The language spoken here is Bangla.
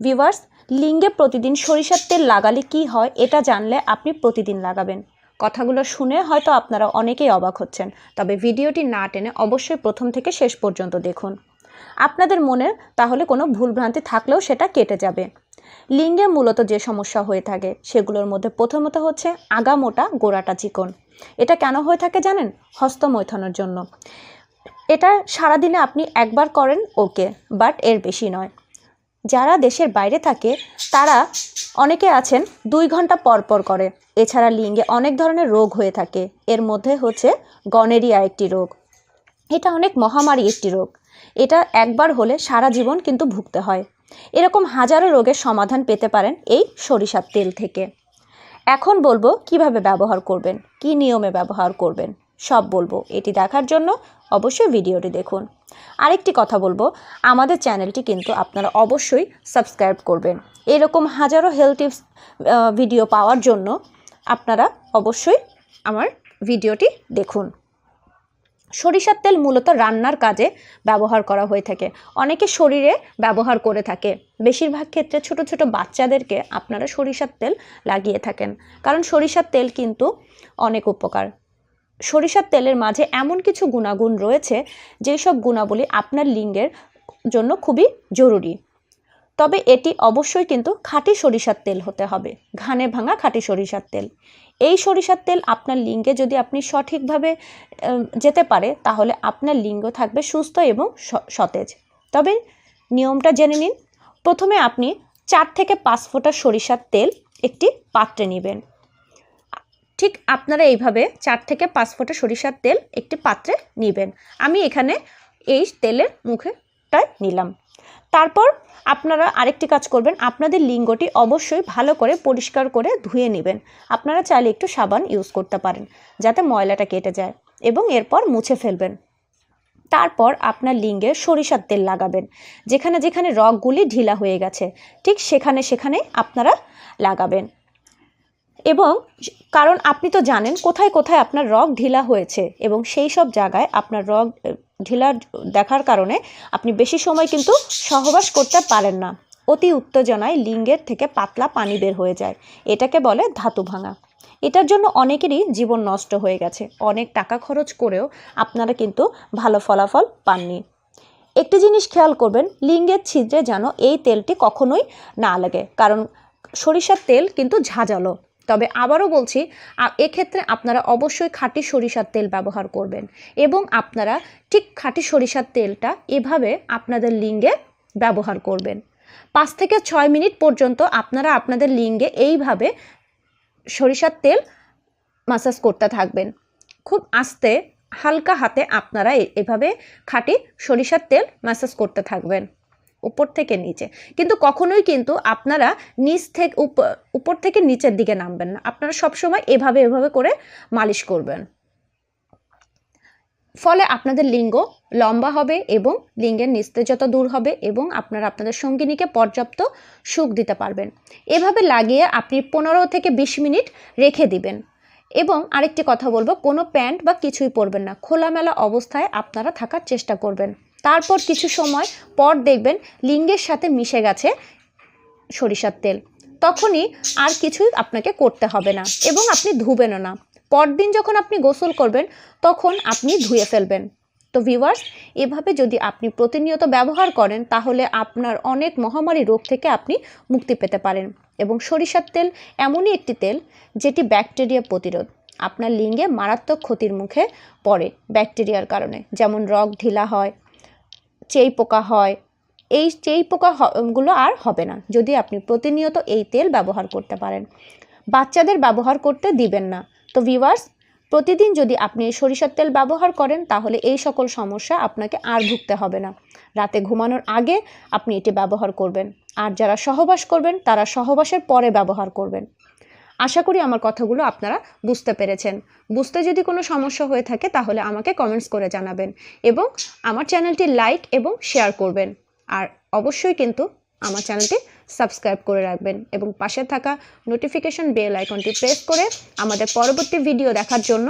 ভিউয়ার্স, লিঙ্গে প্রতিদিন সরিষার তেল লাগালে কি হয় এটা জানলে আপনি প্রতিদিন লাগাবেন। কথাগুলো শুনে হয়তো আপনারা অনেকেই অবাক হচ্ছেন, তবে ভিডিওটি না টেনে অবশ্যই প্রথম থেকে শেষ পর্যন্ত দেখুন। আপনাদের মনে তাহলে কোনো ভুলভ্রান্তি থাকলেও সেটা কেটে যাবে। লিঙ্গে মূলত যে সমস্যা হয়ে থাকে, সেগুলোর মধ্যে প্রথমত হচ্ছে আগা মোটা গোড়াটা চিকন। এটা কেন হয়ে থাকে জানেন? হস্তমৈথনের জন্য। এটা সারাদিনে আপনি একবার করেন, ওকে, বাট এর বেশি নয়। যারা দেশের বাইরে থাকে, তারা অনেকে আছেন দুই ঘণ্টা পর পর করে। এছাড়া লিঙ্গে অনেক ধরনের রোগ হয়ে থাকে। এর মধ্যে হচ্ছে গনেরিয়া একটি রোগ। এটা অনেক মহামারী একটি রোগ। এটা একবার হলে সারা জীবন কিন্তু ভুগতে হয়। এরকম হাজারো রোগের সমাধান পেতে পারেন এই সরিষার তেল থেকে। এখন বলব কীভাবে ব্যবহার করবেন, কি নিয়মে ব্যবহার করবেন। সব বলব। এটি দেখার জন্য অবশ্যই ভিডিওটি দেখুন। আরেকটি কথা বলব, আমাদের চ্যানেলটি কিন্তু আপনারা অবশ্যই সাবস্ক্রাইব করবেন। এরকম হাজারো হেলথ টিপস ভিডিও পাওয়ার জন্য আপনারা অবশ্যই আমার ভিডিওটি দেখুন। সরিষার তেল মূলত রান্নার কাজে ব্যবহার করা হয়ে থাকে। অনেকে শরীরে ব্যবহার করে থাকে। বেশিরভাগ ক্ষেত্রে ছোট ছোট বাচ্চাদেরকে আপনারা সরিষার তেল লাগিয়ে থাকেন। কারণ সরিষার তেল কিন্তু অনেক উপকার। সরিষার তেলের মাঝে এমন কিছু গুণাগুণ রয়েছে যেই সব গুণাবলী আপনার লিঙ্গের জন্য খুবই জরুরি। তবে এটি অবশ্যই কিন্তু খাঁটি সরিষার তেল হতে হবে। ঘানে ভাঙা খাঁটি সরিষার তেল। এই সরিষার তেল আপনার লিঙ্গে যদি আপনি সঠিকভাবে যেতে পারে, তাহলে আপনার লিঙ্গ থাকবে সুস্থ এবং সতেজ। তবে নিয়মটা জেনে নিন। প্রথমে আপনি চার থেকে পাঁচ ফোঁটা সরিষার তেল একটি পাত্রে নেবেন। ঠিক আপনারা এইভাবে চার থেকে পাঁচ ফোঁটা সরিষার তেল একটি পাত্রে নেবেন। আমি এখানে এই তেলের মুখেটায় নিলাম। তারপর আপনারা আরেকটি কাজ করবেন, আপনাদের লিঙ্গটি অবশ্যই ভালো করে পরিষ্কার করে ধুয়ে নেবেন। আপনারা চাইলে একটু সাবান ইউজ করতে পারেন, যাতে ময়লাটা কেটে যায় এবং এরপর মুছে ফেলবেন। তারপর আপনার লিঙ্গে সরিষার তেল লাগাবেন, যেখানে যেখানে রগগুলি ঢিলা হয়ে গেছে, ঠিক সেখানে সেখানে আপনারা লাগাবেন। এবং কারণ আপনি তো জানেন কোথায় কোথায় আপনার রগ ঢিলা হয়েছে এবং সেই সব জায়গায় আপনার রগ ঢিলা দেখার কারণে আপনি বেশি সময় কিন্তু সহবাস করতে পারেন না। অতি উত্তেজনায় লিঙ্গের থেকে পাতলা পানি বের হয়ে যায়। এটাকে বলে ধাতু ভাঙা। এটার জন্য অনেকেরই জীবন নষ্ট হয়ে গেছে। অনেক টাকা খরচ করেও আপনারা কিন্তু ভালো ফলাফল পাননি। একটি জিনিস খেয়াল করবেন, লিঙ্গের ছিদ্রে যেন এই তেলটি কখনোই না লাগে। কারণ সরিষার তেল কিন্তু ঝাঁঝালো। তবে আবারও বলছি এক্ষেত্রে আপনারা অবশ্যই খাঁটি সরিষার তেল ব্যবহার করবেন এবং আপনারা ঠিক খাঁটি সরিষার তেলটা এভাবে আপনাদের লিঙ্গে ব্যবহার করবেন। পাঁচ থেকে ছয় মিনিট পর্যন্ত আপনারা আপনাদের লিঙ্গে এইভাবে সরিষার তেল মাসাজ করতে থাকবেন। খুব আস্তে হালকা হাতে আপনারা এভাবে খাঁটি সরিষার তেল ম্যাসাজ করতে থাকবেন। উপর থেকে নিচে। কিন্তু কখনোই কিন্তু আপনারা নিচ থেকে উপ- উপর থেকে নিচের দিকে নামবেন না। আপনারা সবসময় এভাবে এভাবে করে মালিশ করবেন। ফলে আপনাদের লিঙ্গ লম্বা হবে এবং লিঙ্গের নিস্তেজতা দূর হবে এবং আপনারা আপনাদের সঙ্গিনীকে পর্যাপ্ত সুখ দিতে পারবেন। এভাবে লাগিয়ে আপনি পনেরো থেকে বিশ মিনিট রেখে দিবেন। এবং আরেকটি কথা বলব, কোনো প্যান্ট বা কিছুই পরবেন না। খোলামেলা অবস্থায় আপনারা থাকার চেষ্টা করবেন। তারপর কিছু সময় পর দেখবেন লিঙ্গের সাথে মিশে গেছে সরিষার তেল। তখনই আর কিছুই আপনাকে করতে হবে না এবং আপনি ধুবেনও না। পরদিন যখন আপনি গোসল করবেন, তখন আপনি ধুয়ে ফেলবেন। তো ভিউয়ার্স এভাবে যদি আপনি প্রতিনিয়ত ব্যবহার করেন, তাহলে আপনার অনেক মহামারী রোগ থেকে আপনি মুক্তি পেতে পারেন। এবং সরিষার তেল এমনই একটি তেল, যেটি ব্যাকটেরিয়া প্রতিরোধ। আপনার লিঙ্গে মারাত্মক ক্ষতির মুখে পড়ে ব্যাকটেরিয়ার কারণে। যেমন রগ ঢিলা হয় চেই পোকা হয়, এই চেই পোকা হ- গুলো আর হবে না, যদি আপনি প্রতিনিয়ত এই তেল ব্যবহার করতে পারেন। বাচ্চাদের ব্যবহার করতে দিবেন না। তো ভিউয়ার্স প্রতিদিন যদি আপনি সরিষার তেল ব্যবহার করেন, তাহলে এই সকল সমস্যা আপনাকে আর ভুগতে হবে না। রাতে ঘুমানোর আগে আপনি এটি ব্যবহার করবেন। আর যারা সহবাস করবেন, তারা সহবাসের পরে ব্যবহার করবেন। আশা করি আমার কথাগুলো আপনারা বুঝতে পেরেছেন। বুঝতে যদি কোনো সমস্যা হয়ে থাকে তাহলে আমাকে কমেন্টস করে জানাবেন এবং আমার চ্যানেলটি লাইক এবং শেয়ার করবেন। আর অবশ্যই কিন্তু আমার চ্যানেলটি সাবস্ক্রাইব করে রাখবেন এবং পাশে থাকা নোটিফিকেশন বেল আইকনটি প্রেস করে আমাদের পরবর্তী ভিডিও দেখার জন্য